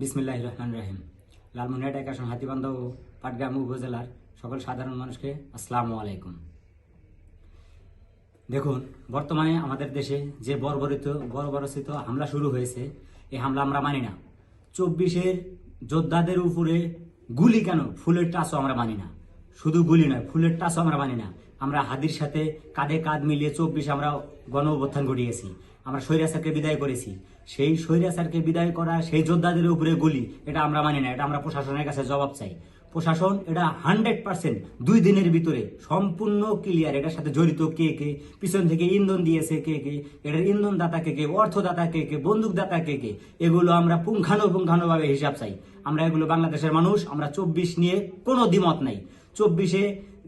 বিসমিল্লাহ রহমান রাহিম লালমনিরহাট এক আসন হাতিবান্ধা ও পাটগ্রাম উপজেলার সকল সাধারণ মানুষকে আসসালামু আলাইকুম। দেখুন, বর্তমানে আমাদের দেশে যে বর্বরিত, বর্বরচিত হামলা শুরু হয়েছে, এই হামলা আমরা মানি না। চব্বিশের যোদ্ধাদের উপরে গুলি কেন? ফুলের টাচও আমরা মানি না। শুধু গুলি নয়, ফুলের টাচও আমরা মানি না। আমরা হাদির সাথে কাঁধে কাঁধ মিলিয়ে চব্বিশে আমরা গণ অভ্যুত্থান ঘটিয়েছি। আমরা স্বৈরাচারকে বিদায় করেছি। সেই স্বৈরাচারকে বিদায় করা সেই যোদ্ধাদের উপরে গুলি, এটা আমরা মানি না, এটা আমরা প্রশাসনের কাছে জবাব চাই। প্রশাসন এটা হান্ড্রেড পার্সেন্ট দুই দিনের ভিতরে সম্পূর্ণ ক্লিয়ার এটার সাথে জড়িত কে কে, পিছন থেকে ইন্ধন দিয়েছে কে কে, এটার ইন্ধনদাতা কে কে, অর্থদাতা কে কে বন্দুক দাতা কে কে, এগুলো আমরা পুঙ্খানুপুঙ্খানু ভাবে হিসাব চাই। আমরা এগুলো বাংলাদেশের মানুষ, আমরা চব্বিশ নিয়ে কোনো দ্বিমত নাই। চব্বিশে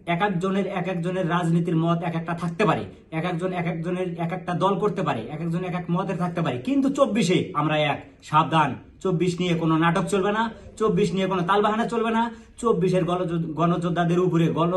এক একজনের এক একজনের রাজনীতির মত এক একটা থাকতে পারে। এক একজন এক একজনের এক একটা দল করতে পারে। এক একজন এক এক মতের থাকতে পারে। কিন্তু চব্বিশে আমরা এক। সাবধান। চব্বিশ নিয়ে কোনো নাটক চলবে না, চব্বিশ নিয়ে কোনো তালবাহানা চলবে না, চব্বিশের গণযোদ্ধ- গণযোদ্ধাদের উপরে গণ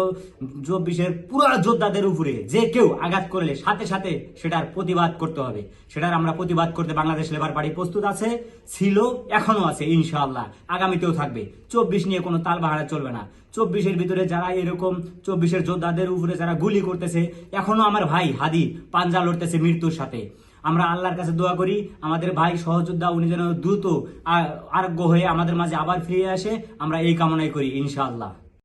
চব্বিশের পুরা যোদ্ধাদের উপরে যে কেউ আঘাত করলে সাথে সাথে সেটার প্রতিবাদ করতে হবে। সেটার আমরা প্রতিবাদ করতে বাংলাদেশ লেবার পার্টি প্রস্তুত আছে, ছিল এখনও আছে, ইনশাআল্লাহ, আগামীতেও থাকবে। চব্বিশ নিয়ে কোনো তালবাহানা চলবে না। চব্বিশের ভিতরে যারা এরকম, চব্বিশের যোদ্ধাদের উপরে যারা গুলি করতেছে এখনও আমার ভাই হাদি পাঞ্জা লড়তেছে মৃত্যুর সাথে। আমরা আল্লাহর কাছে দোয়া করি, আমাদের ভাই সহযোদ্ধা উনি যেন দ্রুত আরোগ্য হয়ে আমাদের মাঝে আবার ফিরে আসে, আমরা এই কামনাই করি, ইনশাআল্লাহ।